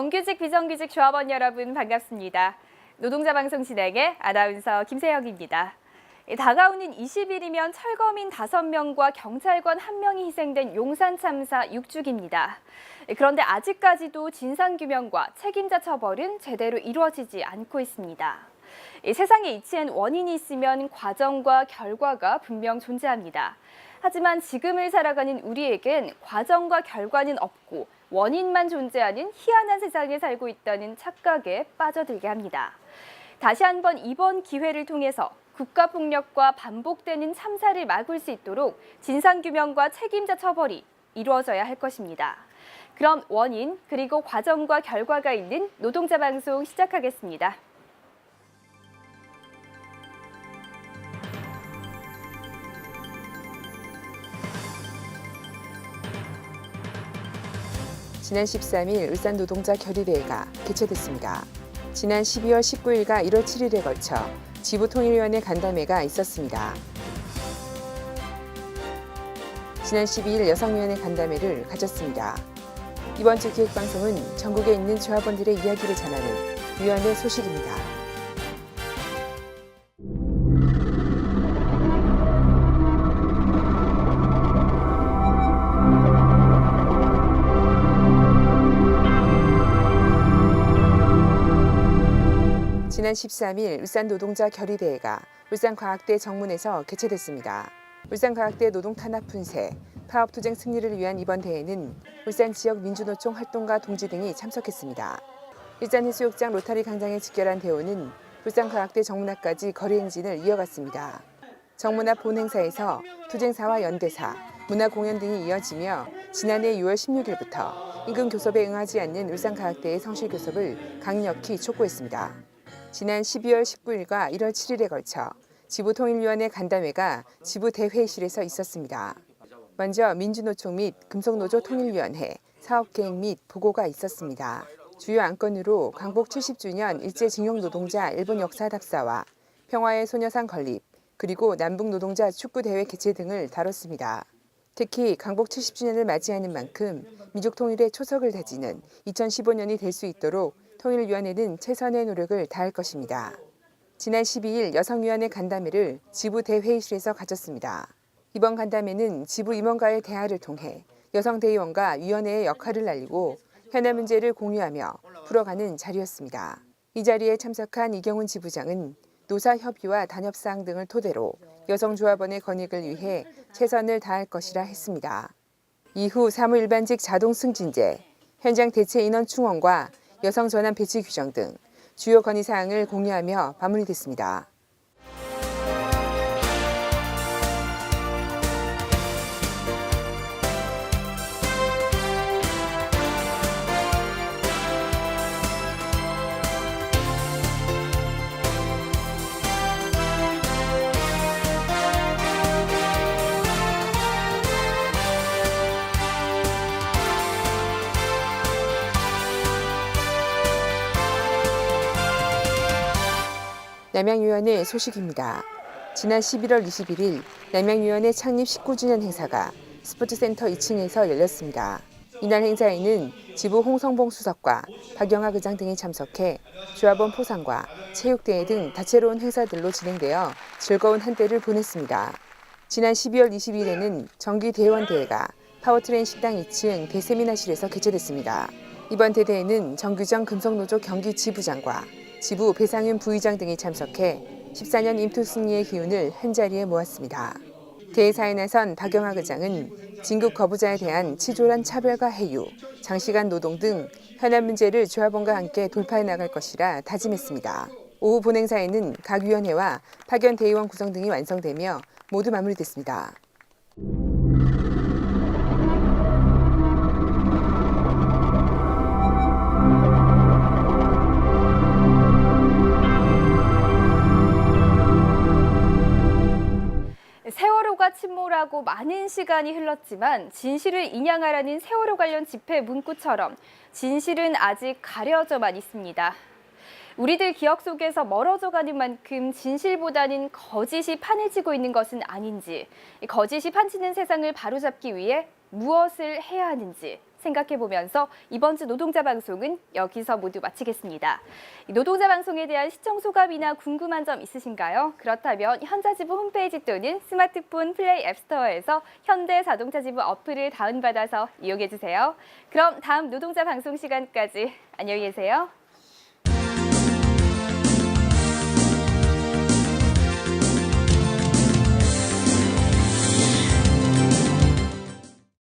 정규직 비정규직 조합원 여러분 반갑습니다. 노동자 방송 진행의 아나운서 김세영입니다. 다가오는 20일이면 철거민 5명과 경찰관 1명이 희생된 용산 참사 6주기입니다. 그런데 아직까지도 진상규명과 책임자 처벌은 제대로 이루어지지 않고 있습니다. 이 세상에 이치엔 원인이 있으면 과정과 결과가 분명 존재합니다. 하지만 지금을 살아가는 우리에겐 과정과 결과는 없고 원인만 존재하는 희한한 세상에 살고 있다는 착각에 빠져들게 합니다. 다시 한번 이번 기회를 통해서 국가 폭력과 반복되는 참사를 막을 수 있도록 진상 규명과 책임자 처벌이 이루어져야 할 것입니다. 그럼 원인 그리고 과정과 결과가 있는 노동자 방송 시작하겠습니다. 지난 13일 울산 노동자 결의대회가 개최됐습니다. 지난 12월 19일과 1월 7일에 걸쳐 지부통일위원회 간담회가 있었습니다. 지난 12일 여성위원회 간담회를 가졌습니다. 이번 주 기획방송은 전국에 있는 조합원들의 이야기를 전하는 위원회 소식입니다. 지난 13일 울산 노동자 결의대회가 울산과학대 정문에서 개최됐습니다. 울산과학대 노동 탄압 분쇄, 파업 투쟁 승리를 위한 이번 대회는 울산 지역 민주노총 활동가 동지 등이 참석했습니다. 일산 해수욕장 로타리 광장에 직결한 대호는 울산과학대 정문 앞까지 거리 행진을 이어갔습니다. 정문 앞 본행사에서 투쟁사와 연대사, 문화 공연 등이 이어지며 지난해 6월 16일부터 임금 교섭에 응하지 않는 울산과학대의 성실 교섭을 강력히 촉구했습니다. 지난 12월 19일과 1월 7일에 걸쳐 지부통일위원회 간담회가 지부 대회의실에서 있었습니다. 먼저 민주노총 및 금속노조 통일위원회 사업계획 및 보고가 있었습니다. 주요 안건으로 광복 70주년 일제징용 노동자 일본 역사 답사와 평화의 소녀상 건립 그리고 남북 노동자 축구 대회 개최 등을 다뤘습니다. 특히 강복 70주년을 맞이하는 만큼 민족 통일의 초석을 다지는 2015년이 될 수 있도록 통일위원회는 최선의 노력을 다할 것입니다. 지난 12일 여성위원회 간담회를 지부 대회의실에서 가졌습니다. 이번 간담회는 지부 임원과의 대화를 통해 여성 대의원과 위원회의 역할을 알리고 현안 문제를 공유하며 풀어가는 자리였습니다. 이 자리에 참석한 이경훈 지부장은 노사 협의와 단협 사항 등을 토대로 여성 조합원의 권익을 위해 최선을 다할 것이라 했습니다. 이후 사무 일반직 자동 승진제, 현장 대체 인원 충원과 여성 전환 배치 규정 등 주요 건의 사항을 공유하며 마무리됐습니다. 남양위원회 소식입니다. 지난 11월 21일 남양위원회 창립 19주년 행사가 스포츠센터 2층에서 열렸습니다. 이날 행사에는 지부 홍성봉 수석과 박영하 의장 등이 참석해 조합원 포상과 체육대회 등 다채로운 행사들로 진행되어 즐거운 한때를 보냈습니다. 지난 12월 22일에는 정기 대의원 대회가 파워트레인 식당 2층 대세미나실에서 개최됐습니다. 이번 대대회는 정규정 금속노조 경기 지부장과 지부 배상윤 부의장 등이 참석해 14년 임투 승리의 기운을 한자리에 모았습니다. 대회사에 나선 박영하 의장은 진급 거부자에 대한 치졸한 차별과 해유, 장시간 노동 등 현안 문제를 조합원과 함께 돌파해 나갈 것이라 다짐했습니다. 오후 본행사에는 각 위원회와 파견 대의원 구성 등이 완성되며 모두 마무리됐습니다. 침몰하고 많은 시간이 흘렀지만 진실을 인양하라는 세월호 관련 집회 문구처럼 진실은 아직 가려져만 있습니다. 우리들 기억 속에서 멀어져 가는 만큼 진실보다는 거짓이 판해지고 있는 것은 아닌지, 이 거짓이 판치는 세상을 바로잡기 위해 무엇을 해야 하는지 생각해 보면서 이번 주 노동자 방송은 여기서 모두 마치겠습니다. 이 노동자 방송에 대한 시청 소감이나 궁금한 점 있으신가요? 그렇다면 현자지부 홈페이지 또는 스마트폰 플레이 앱스토어에서 현대 자동차 지부 어플을 다운받아서 이용해 주세요. 그럼 다음 노동자 방송 시간까지 안녕히 계세요.